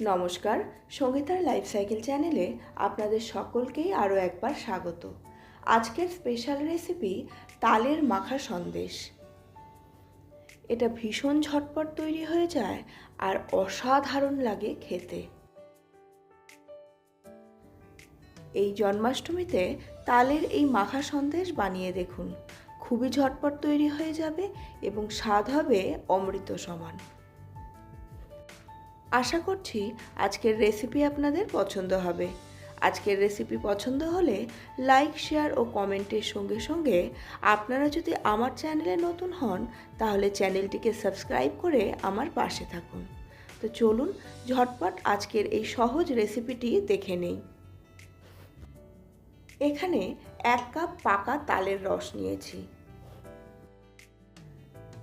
নমস্কার, সঙ্গীতার life cycle চ্যানেলে আপনাদের সকলকেই আরও একবার স্বাগত। আজকের স্পেশাল রেসিপি তালের মাখা সন্দেশ। এটা ভীষণ ঝটপট তৈরি হয়ে যায় আর অসাধারণ লাগে খেতে। এই জন্মাষ্টমীতে তালের এই মাখা সন্দেশ বানিয়ে দেখুন। খুবই ঝটপট তৈরি হয়ে যাবে এবং স্বাদ হবে অমৃত সমান। আশা করছি আজকের রেসিপি আপনাদের পছন্দ হবে। আজকের রেসিপি পছন্দ হলে লাইক শেয়ার ও কমেন্টের সঙ্গে সঙ্গে আপনারা যদি আমার চ্যানেলে নতুন হন, তাহলে চ্যানেলটিকে সাবস্ক্রাইব করে আমার পাশে থাকুন। তো চলুন, ঝটপট আজকের এই সহজ রেসিপিটি দেখে নেই। এখানে এক কাপ পাকা তালের রস নিয়েছি।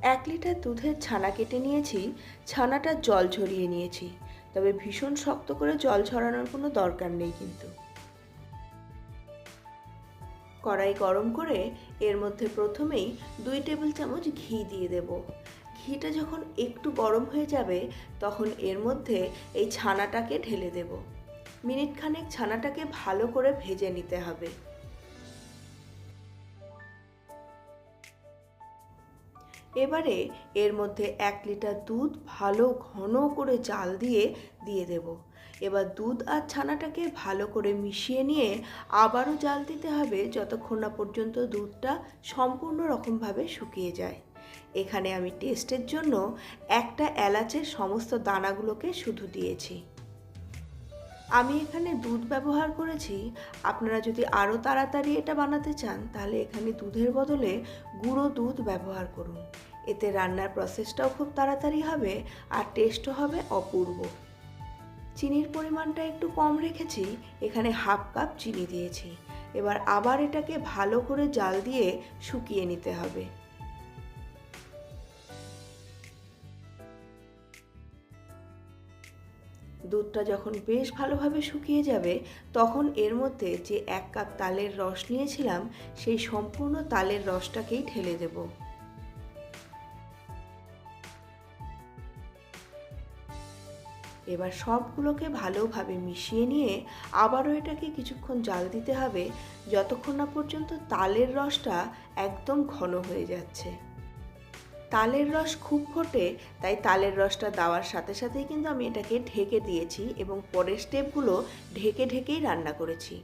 এক লিটার দুধের ছানা কেটে নিয়েছি, ছানাটা জল ঝরিয়ে নিয়েছি। তবে ভীষণ শক্ত করে জল ঝরানোর কোনো দরকার নেই কিন্তু। কড়াই গরম করে এর মধ্যে প্রথমেই দুই টেবিল চামচ ঘি দিয়ে দেব। ঘিটা যখন একটু গরম হয়ে যাবে, তখন এর মধ্যে এই ছানাটাকে ঢেলে দেব। মিনিট খানেক ছানাটাকে ভালো করে ভেজে নিতে হবে। এবারে এর মধ্যে এক লিটার দুধ ভালো ঘন করে জাল দিয়ে দিয়ে দেব। এবার দুধ আর ছানাটাকে ভালো করে মিশিয়ে নিয়ে আবারও জাল দিতে হবে যতক্ষণ না পর্যন্ত দুধটা সম্পূর্ণ রকমভাবে শুকিয়ে যায়। এখানে আমি টেস্টের জন্য একটা এলাচের সমস্ত দানাগুলোকে শুধু দিয়েছি। আমি এখানে দুধ ব্যবহার করেছি। আপনারা যদি আরও তাড়াতাড়ি এটা বানাতে চান, তাহলে এখানে দুধের বদলে গুঁড়ো দুধ ব্যবহার করুন। এতে রান্নার প্রসেসটাও খুব তাড়াতাড়ি হবে আর টেস্টও হবে অপূর্ব। চিনির পরিমাণটা একটু কম রেখেছি, এখানে হাফ কাপ চিনি দিয়েছি। এবার আবার এটাকে ভালো করে জাল দিয়ে শুকিয়ে নিতে হবে। দুধটা যখন বেশ ভালোভাবে শুকিয়ে যাবে, তখন এর মধ্যে যে এক কাপ তালের রস নিয়েছিলাম, সেই সম্পূর্ণ তালের রসটাকেই ঢেলে দেব। এবার সবগুলোকে ভালোভাবে মিশিয়ে নিয়ে আবারও এটাকে কিছুক্ষণ জাল দিতে হবে, যতক্ষণ না পর্যন্ত তালের রসটা একদম ঘন হয়ে যাচ্ছে। তালের রস খুব ফোটে, তাই তালের রসটা দেওয়ার সাথে সাথেই কিন্তু আমি এটাকে ঢেকে দিয়েছি এবং পরের স্টেপগুলো ঢেকে ঢেকেই রান্না করেছি।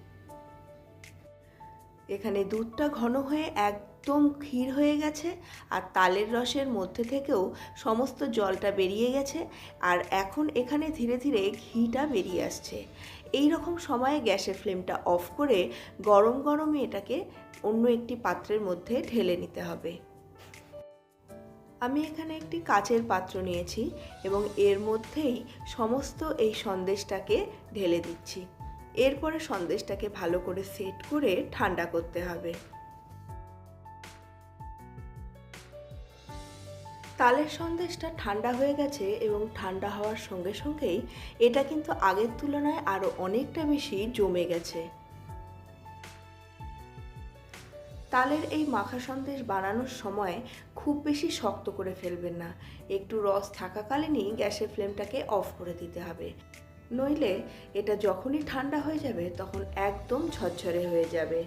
এখানে দুধটা ঘন হয়ে একদম ক্ষীর হয়ে গেছে আর তালের রসের মধ্যে থেকেও সমস্ত জলটা বেরিয়ে গেছে আর এখন এখানে ধীরে ধীরে ঘিটা বেরিয়ে আসছে। এই রকম সময়ে গ্যাসের ফ্লেমটা অফ করে গরম গরমে এটাকে অন্য একটি পাত্রের মধ্যে ঢেলে নিতে হবে। আমি এখানে একটি কাচের পাত্র নিয়েছি এবং এর মধ্যেই সমস্ত এই সন্দেশটাকে ঢেলে দিচ্ছি। এরপরে সন্দেশটাকে ভালো করে সেট করে ঠান্ডা করতে হবে। তালের সন্দেশটা ঠান্ডা হয়ে গেছে এবং ঠান্ডা হওয়ার সঙ্গে সঙ্গেই এটা কিন্তু আগের তুলনায় আরও অনেকটা বেশি জমে গেছে। তালের এই মাখা সন্দেশ বানানোর সময় খুব বেশি শক্ত করে ফেলবেন না। একটু রস থাকাকালীনই গ্যাসের ফ্লেমটাকে অফ করে দিতে হবে। নইলে এটা যখনই ঠান্ডা হয়ে যাবে তখন একদম ঝরঝরে হয়ে যাবে।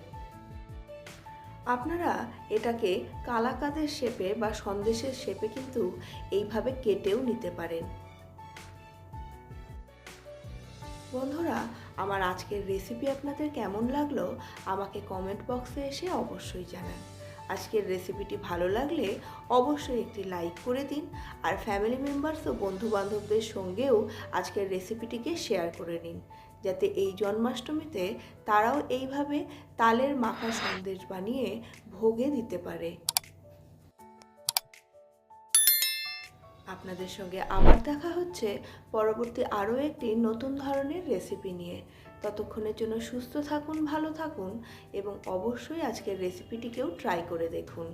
আপনারা এটাকে কালাকাদের শেপে বা সন্দেশের শেপে কিন্তু এইভাবে কেটেও নিতে পারেন। বন্ধুরা, আমার আজকের রেসিপি আপনাদের কেমন লাগল আমাকে কমেন্ট বক্সে এসে অবশ্যই জানান। আজকের রেসিপিটি ভালো লাগলে অবশ্যই একটি লাইক করে দিন আর ফ্যামিলি মেম্বার্স ও বন্ধু বান্ধবদের সঙ্গেও আজকের রেসিপিটিকে শেয়ার করে নিন, যাতে এই জন্মাষ্টমীতে তারাও এইভাবে তালের মাখা সন্দেশ বানিয়ে ভোগে দিতে পারে। আপনাদের সঙ্গে আবার দেখা হচ্ছে পরবর্তী আরও একটি নতুন ধরনের রেসিপি নিয়ে। ততক্ষণের জন্য সুস্থ থাকুন, ভালো থাকুন এবং অবশ্যই আজকের রেসিপিটিকেও ট্রাই করে দেখুন।